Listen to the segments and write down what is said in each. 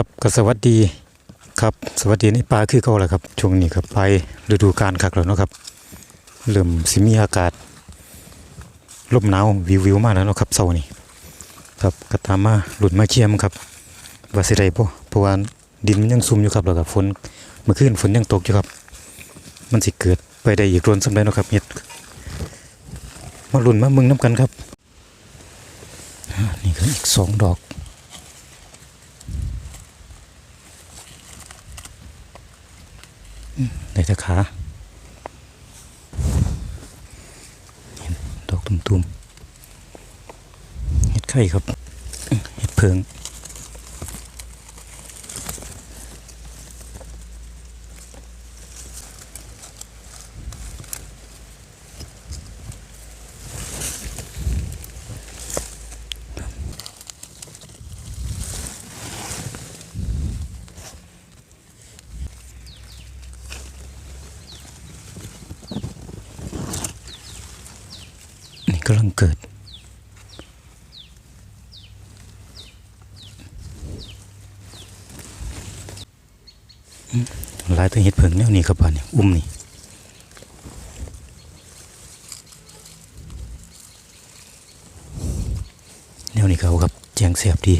ครับก็สวัสดีครับสวัสดีในป่าคือเก่าแหละครับช่วงนี้ครับไปฤดูกาลคักแล้วเนาะครับเริ่มสิมีอากาศลมหนาววิววิวมาแล้วเนาะครับเช้านี้ครับก็ตามมาหลุดมาเชียมครับว่าสิได้บ่เพราะว่าดินมันยังซุ่มอยู่ครับแล้วก็ฝนเมื่อคืนฝนยังตกอยู่ครับ มันสิเกิดไปได้อีกรวนสำได้เนาะครับเฮ็ดมาลุ้นมามึงน้ำกันครับนี่ก็อีกสองดอก ไหนตะขาเห็นดอกตุ่มๆเห็ดไข่ครับ เห็ดเพิง กำลังเกิด หลายตัวเห็ดเผิงแนวนี้ครับบ้านนี่อุ้มนี่แนวนี้เขาครับแจงเสียบดี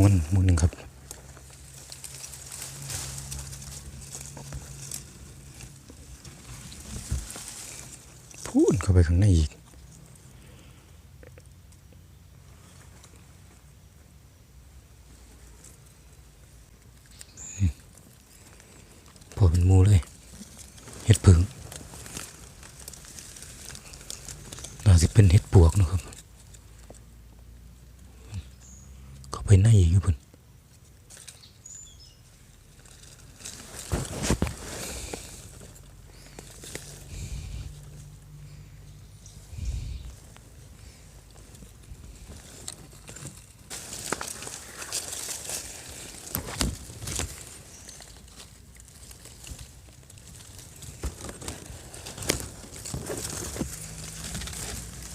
ผล มุมหนึ่งครับ พูดเข้าไปข้างในอีก อืมพอเป็นหมูเลย เห็ดผึ่งน่าจะเป็นเห็ดปวกนะครับ เข้าไปนอีกอยู่พุ่น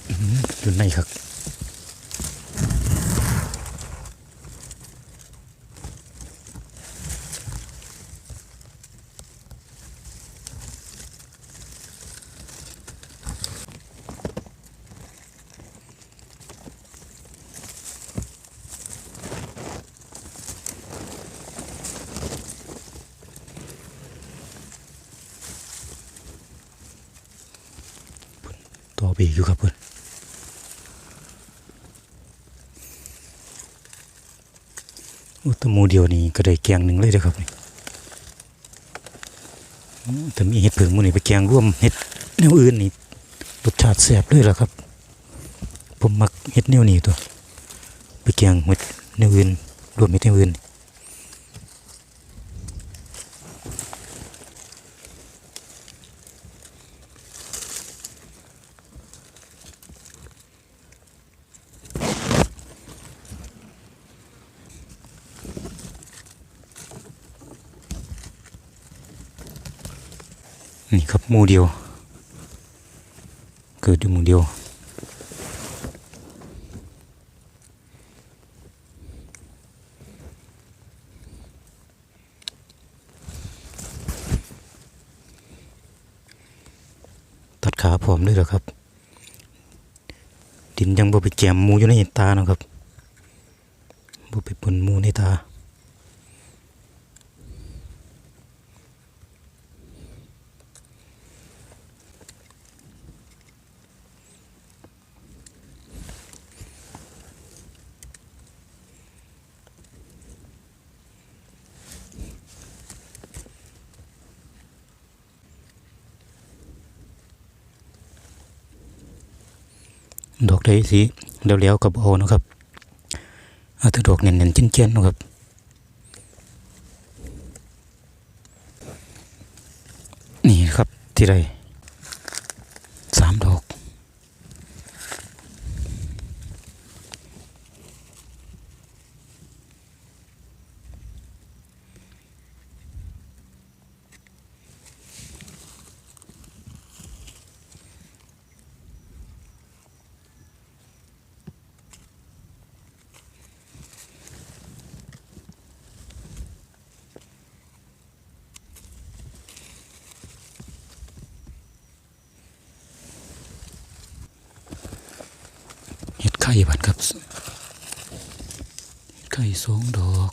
อื้อหืออยู่ในครับ ต่อไปอีกอยู่ครับเพื่อนอ้แตมูเดียวนี่ก็ได้แกงหนึ่งเลยเด้อครับนี่แต่มีเห็ดเผือกหมูนี่ไปแกงร่วมเห็ดแนวอื่นนี่รสชาติแซ่บเลยล่ะครับ ผมมักเห็ดแนวนี้ตัว ไปแกงเห็ดแนวอื่นรวมเห็ดแนวอื่น นี่ครับหมูเดียว เกิดอยู่หมูเดียว ตัดขาพร้อมเลยเหรอครับ ดินยังบ่ไปแกมมูอยู่ในตานะครับบ่ไปปนมูในตา ดอกได้สีเหลี้ยวๆกับโอานะครับเอาแต่ดอกเน้นๆเจียนๆนะครับนี่ครับที่ไร ไข่บัดครับไข่สองดอก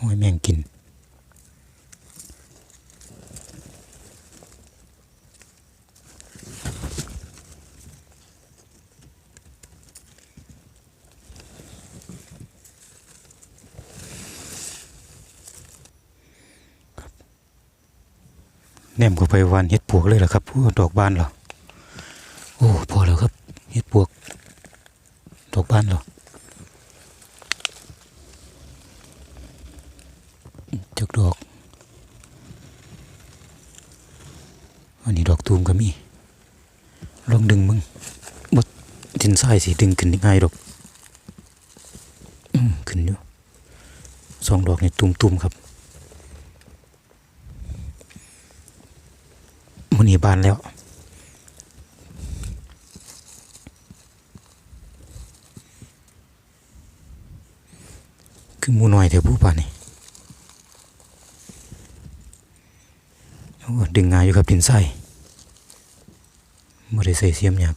หอยแมงกิน แนมเข้าไปวานเห็ดปวกเลยเหรอครับดอกบานเหรอโอ้พอแล้วครับเห็ดปวก ดอกบานเหรอจากดอกอันนี้ดอกตูมก็มีลองดึงมึงบดดินทรายสิดึงขึ้นง่ายดอกอขึ้นอยู่สองดอกนี่ตุ่มๆครับ มันนี่บานแล้ว คือมูน้อยเถอะผู้ป่านนี่โอ้ดึงงายอยู่ครับดินไส้ไม่ได้ใส่เสียมหยาบ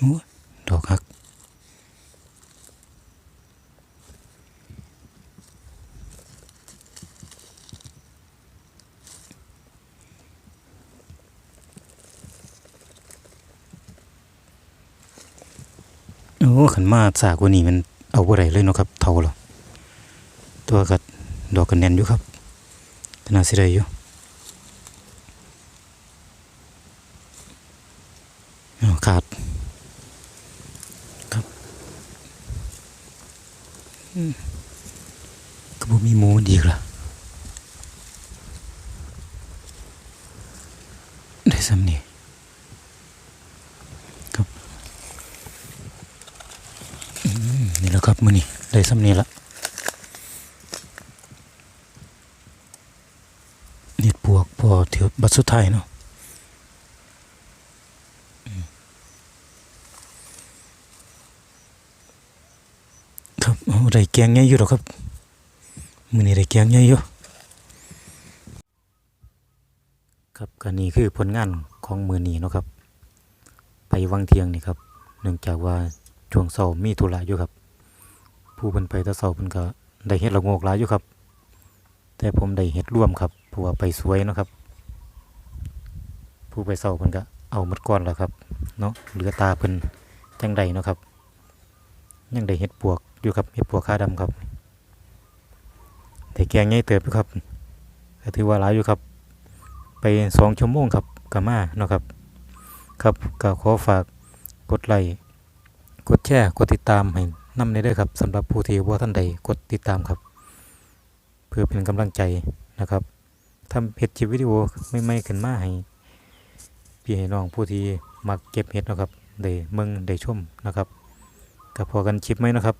โอ้ดอกฮัก โอ้ขันมาสากว่านี้มันเอาบ่ได้เลยเนาะครับเท่าแล้วตัวกัดดอกกันแน่นอยู่ครับขนาดสิได้อยู่อ้าวขาดครับอืมกบ่มีหมูมันดีกล่ะได้ซ้ำนี่นี่แหละครับ มือนี้ได้ซ้ำนี้ละเน็ดปวกพอเที่ยวบัดสุดท้ายเนาะครับได้แกงใหญ่อยู่ดอครับมือนี้ได้แกงใหญ่อยู่ครับก็นี่คือผลงานของมือนีเนาะครับ ไปวังเทียงนี่ครับ เนื่องจากว่าช่วงเช้ามีธุระอยู่ครับ ผู้เพิ่นไปตะเช้าเพิ่นก็ได้เฮ็ดละโงกหลายอยู่ครับ แต่ผมได้เฮ็ดร่วมครับเพราะว่าไปสวยนะครับ ผู้ไปเช้าเพิ่นก็เอาหมดก่อนแล้วครับเนาะเหลือตาเพิ่นจังใดเนาะครับ ยังได้เฮ็ดปวกอยู่ครับเฮ็ดปวกขาดำครับแต่แกงใหญ่เติบอยู่ครับก็ถือว่าหลายอยู่ครับ ไปสองชั่วโมงครับก็มาเนาะครับ ครับก็ขอฝากกดไลค์กดแชร์กดติดตามให้ นำในเด้อครับสำหรับผู้ที่ว่าท่านใดกดติดตามครับ เพื่อเป็นกำลังใจนะครับทำเห็ดชิปวิดีโอไม่ไม่ขึ้นมาให้พี่ให้น้องผู้ที่มักเก็บเห็ดนะครับได้เมืองได้ชมนะครับก็พอกันชิปไหมนะครับ